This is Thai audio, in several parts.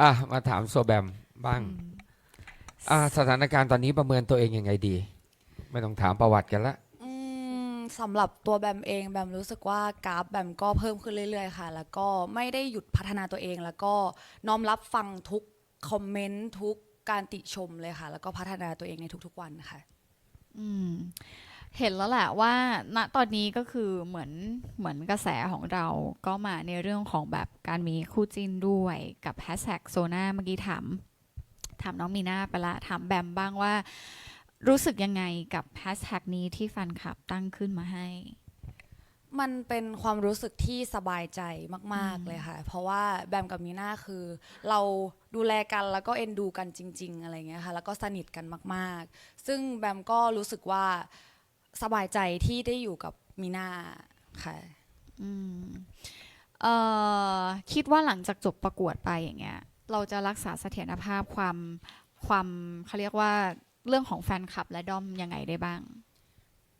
อะมาถามโซแบมบ้างอะสถานการณ์ตอนนี้ประเมินตัวเองยังไงดี ไม่ต้องถามประวัติกันละอืมสำหรับตัวแบมเองแบมรู้สึกว่ากราฟแบมก็เพิ่มขึ้นเรื่อย ๆ ค่ะ แล้วก็ไม่ได้หยุดพัฒนาตัวเอง แล้วก็น้อมรับฟังทุกคอมเมนต์ทุกการติชมเลยค่ะ แล้วก็พัฒนาตัวเองในทุกๆวันค่ะ อืม เห็นแล้วแหละว่าณตอนนี้ก็คือเหมือนเหมือนกระแสของเราก็มาในเรื่องของแบบการมีคู่จิ้นด้วยกับแฮชแท็กโซนาเมื่อกี้ถามถามน้องมีนาไปละถามแบมบ้างว่า รู้สึกยังไงกับแฮชแท็กนี้ที่แฟนคลับตั้งขึ้นมาให้ มันเป็นความรู้สึกที่สบายใจมาก ๆ เลยค่ะ เพราะว่าแบมกับมีน่าคือเราดูแลกันแล้วก็เอ็นดูกันจริง ๆ อะไรเงี้ยค่ะ แล้วก็สนิทกันมาก ๆ ซึ่งแบมก็รู้สึกว่า สบายใจที่ได้อยู่กับมีน่าค่ะ อืมเอ่อคิดว่าหลังจากจบประกวดไปอย่างเงี้ย เราจะรักษาเสถียรภาพความความเขาเรียกว่าเรื่องของแฟนคลับและด้อมยังไงได้บ้าง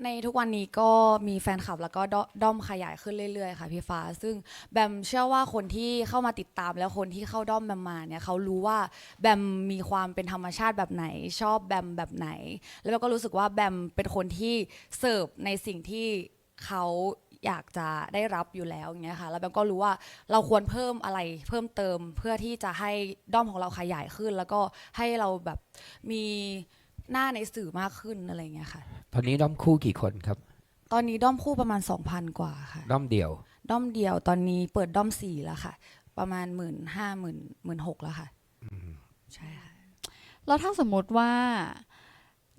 ในทุกวันนี้ก็มีแฟนคลับแล้วก็ด้อด้อมขยายขึ้นเรื่อยๆ ค่ะพี่ฟ้า ซึ่งแบมเชื่อว่าคนที่เข้ามาติดตามแล้วคนที่เข้าด้อมแบมมาเนี่ยเขารู้ว่าแบมมีความเป็นธรรมชาติแบบไหน ชอบแบมแบบไหน แล้วแบมก็รู้สึกว่าแบมเป็นคนที่เสิร์ฟในสิ่งที่เขาอยากจะได้รับอยู่แล้วอย่างเงี้ยค่ะแล้วแบมก็รู้ว่าเราควรเพิ่มอะไรเพิ่มเติมเพื่อที่จะให้ด้อมของเราขยายขึ้น แล้วก็ให้เราแบบมี หน้าในสื่อมากขึ้นอะไรอย่างเงี้ยค่ะ ตอนนี้ด้อมคู่กี่คนครับ ตอนนี้ด้อมคู่ประมาณ 2,000 กว่าค่ะ ด้อมเดี่ยว ด้อมเดียวตอนนี้เปิดด้อมสี่แล้วค่ะ ประมาณหมื่นห้าหมื่นหมื่นหกแล้วค่ะใช่ค่ะ แล้วถ้าสมมติว่า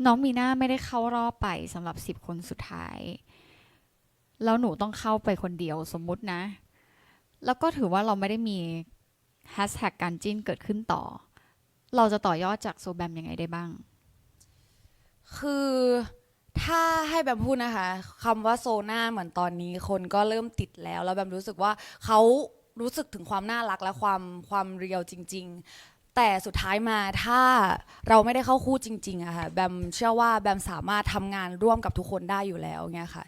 น้องมีนาไม่ได้เข้ารอบไปสำหรับสิบคนสุดท้าย แล้วหนูต้องเข้าไปคนเดียวสมมุตินะ แล้วก็ถือว่าเราไม่ได้มีแฮชแท็กการจิ้นเกิดขึ้นต่อ เราจะต่อยอดจากโซแบมยังไงได้บ้าง คือถ้าให้แบมพูดนะคะคำว่าโซน่าเหมือนตอนนี้คนก็เริ่มติดแล้ว แล้วแบมรู้สึกว่าเขารู้สึกถึงความน่ารักและความความเรียวจริง ๆ แต่สุดท้ายมาถ้าเราไม่ได้เข้าคู่จริงๆอะค่ะแบมเชื่อว่าแบมสามารถทำงานร่วมกับทุกคนได้อยู่แล้วเงี้ยค่ะ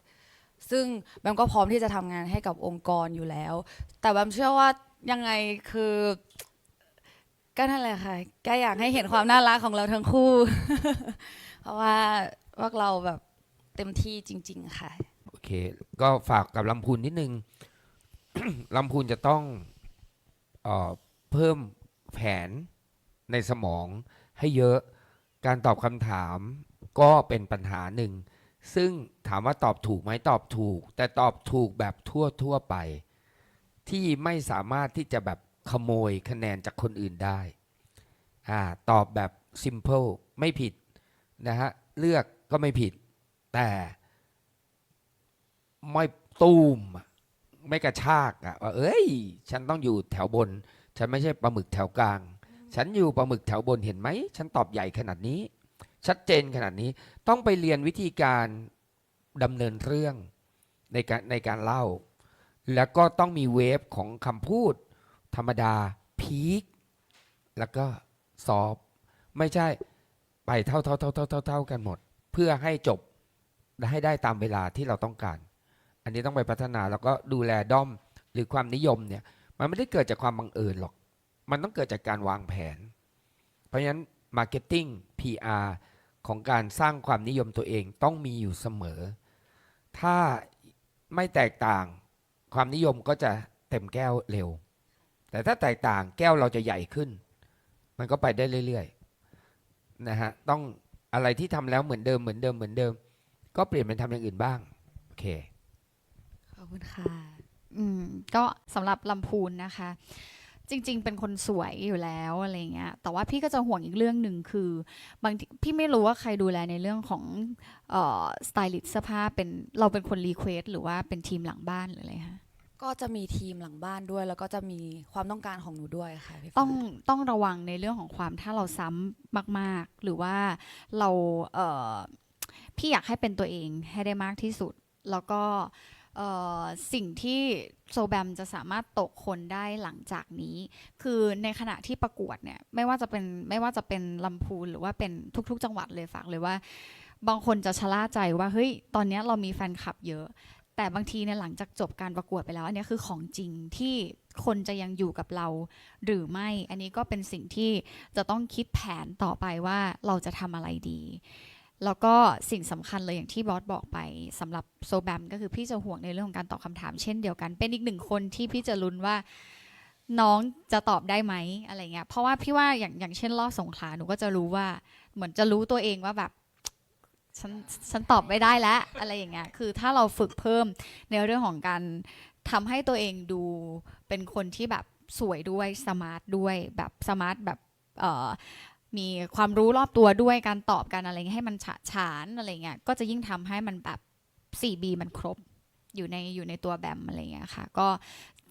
ซึ่งแบมก็พร้อมที่จะทำงานให้กับองค์กรอยู่แล้ว แต่แบมเชื่อว่ายังไงคือก็นั่นแหละค่ะก็อยากให้เห็นความน่ารักของเราทั้งคู่ เพราะว่าพวกเราแบบเต็มที่จริง ๆ ค่ะ โอเค ก็ฝากกับลำพูนนิดนึง ลำพูนจะต้องเออเพิ่มแผนในสมองให้เยอะ การตอบคำถามก็เป็นปัญหาหนึ่ง ซึ่งถามว่าตอบถูกไหมตอบถูก แต่ตอบถูกแบบทั่วทั่วไป ที่ไม่สามารถที่จะแบบขโมยคะแนนจากคนอื่นได้อ่าตอบแบบ simple ไม่ผิด นะฮะเลือกก็ไม่ผิด แต่ไม่ตูมไม่กระชากอะว่าเอ้ย ฉันต้องอยู่แถวบน ฉันไม่ใช่ปลาหมึกแถวกลาง ฉันอยู่ปลาหมึกแถวบนเห็นไหม ฉันตอบใหญ่ขนาดนี้ ชัดเจนขนาดนี้ต้องไปเรียนวิธีการดำเนินเรื่องในการในการเล่า แล้วก็ต้องมีเวฟของคำพูด ธรรมดาพีคแล้วก็ซอฟไม่ใช่ ไปเท่าเท่าเท่าเท่าเท่าเท่ากันหมด เพื่อให้จบและให้ได้ตามเวลาที่เราต้องการ อันนี้ต้องไปพัฒนาแล้วก็ดูแลด้อมหรือความนิยมเนี่ยมันไม่ได้เกิดจากความบังเอิญหรอก มันต้องเกิดจากการวางแผน เพราะฉะนั้น Marketing PR ของการสร้างความนิยมตัวเองต้องมีอยู่เสมอ ถ้าไม่แตกต่างความนิยมก็จะเต็มแก้วเร็ว แต่ถ้าแตกต่างแก้วเราจะใหญ่ขึ้น มันก็ไปได้เรื่อย ๆ นะฮะต้องอะไรที่ทำแล้วเหมือนเดิมเหมือนเดิมเหมือนเดิม ก็เปลี่ยนเป็นทำอย่างอื่นบ้างโอเคขอบคุณค่ะอืมก็สำหรับลำพูนนะคะ จริง ๆ เป็นคนสวยอยู่แล้วอะไรเงี้ยแต่ว่าพี่ก็จะห่วงอีกเรื่องหนึ่งคือบางทีพี่ไม่รู้ว่าใครดูแลในเรื่องของสไตลิสต์เสื้อผ้าเป็นเราเป็นคนรีเควสหรือว่าเป็นทีมหลังบ้านหรืออะไรคะ ก็จะมีทีมหลังบ้านด้วย แล้วก็จะมีความต้องการของหนูด้วยค่ะพี่ฟ้าต้องต้องระวังในเรื่องของความถ้าเราซ้ำมากๆ หรือว่าเราเอ่อพี่อยากให้เป็นตัวเองให้ได้มากที่สุด แล้วก็เอ่อสิ่งที่โซแบมจะสามารถตกคนได้หลังจากนี้ คือในขณะที่ประกวดเนี่ยไม่ว่าจะเป็นไม่ว่าจะเป็นลำพูนหรือว่าเป็นทุกๆ จังหวัดเลยฝากเลยว่า บางคนจะชะล่าใจว่าเฮ้ยตอนเนี้ยเรามีแฟนคลับเยอะ แต่บางทีเนี่ยหลังจากจบการประกวดไปแล้ว อันนี้คือของจริงที่คนจะยังอยู่กับเรา หรือไม่ อันนี้ก็เป็นสิ่งที่จะต้องคิดแผนต่อไปว่าเราจะทำอะไรดี แล้วก็สิ่งสำคัญเลยอย่างที่บอสบอกไปสำหรับโซแบมก็คือพี่จะห่วงในเรื่องของการตอบคำถามเช่นเดียวกัน เป็นอีกหนึ่งคนที่พี่จะลุ้นว่าน้องจะตอบได้ไหมอะไรเงี้ย เพราะว่าพี่ว่าอย่างอย่างเช่นรอบสงขลาหนูก็จะรู้ว่าเหมือนจะรู้ตัวเองว่าแบบ ฉันฉันตอบไม่ได้แล้วอะไรอย่างเงี้ยคือถ้าเราฝึกเพิ่มในเรื่องของการทำให้ตัวเองดูเป็นคนที่แบบสวยด้วยสมาร์ทด้วยแบบสมาร์ทแบบเอ่อมีความรู้รอบตัวด้วยการตอบกันอะไรเงี้ยให้มันฉะฉานอะไรเงี้ยก็จะยิ่งทำให้มันแบบ 4B มันครบอยู่ในอยู่ในตัวแบมอะไรเงี้ยค่ะ ก็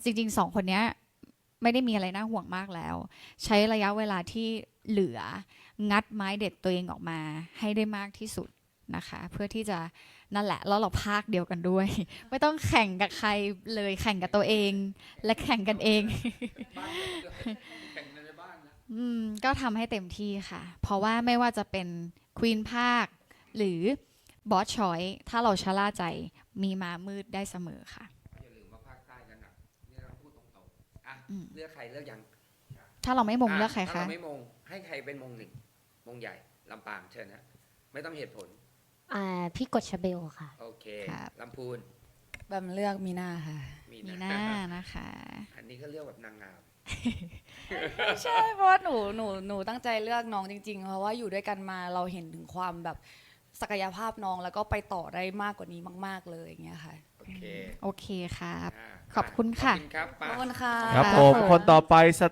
จริงๆสองคนเนี้ยไม่ได้มีอะไรน่าห่วงมากแล้ว ใช้ระยะเวลาที่เหลืองัดไม้เด็ดตัวเองออกมาให้ได้มากที่สุด นะคะ เพื่อที่จะนั่นแหละแล้วเราภาคเดียวกันด้วย ไม่ต้องแข่งกับใครเลยแข่งกับตัวเอง และแข่งกันเองอืมก็ทำให้เต็มที่ค่ะ เพราะว่าไม่ว่าจะเป็นควีนภาค หรือบอสชอยถ้าเราชะล่าใจมีมามืดได้เสมอค่ะอย่าลืมว่าภาคใต้กันหนักนี่เราพูดตรงๆอะอืมเลือกใครเลือกยังถ้าเราไม่มงะเลือกใครถ้าคะเราไม่มงให้ใครเป็นมงหนึ่งมงใหญ่ลำปางเชิญนะไม่ต้องเหตุผล อ่าพี่กดชาเบลค่ะ โอเคครับ ลำพูนแบมเลือกมีนาค่ะ มีมีนะหน้านะคะ อันนี้ก็เรียกแบบนางงามใช่เพราะว่าหนูหนูหนูตั้งใจเลือกน้องจริงๆ เพราะว่าอยู่ด้วยกันมาเราเห็นถึงความแบบศักยภาพน้องแล้วก็ไปต่อได้มากกว่านี้มาก ๆเลยอย่างเงี้ยค่ะ โอเคโอเคครับาขอบคุณค่ะ ขอบคุณครับขมาอบคุณค่ะครับผมครับผม คนต่อไปส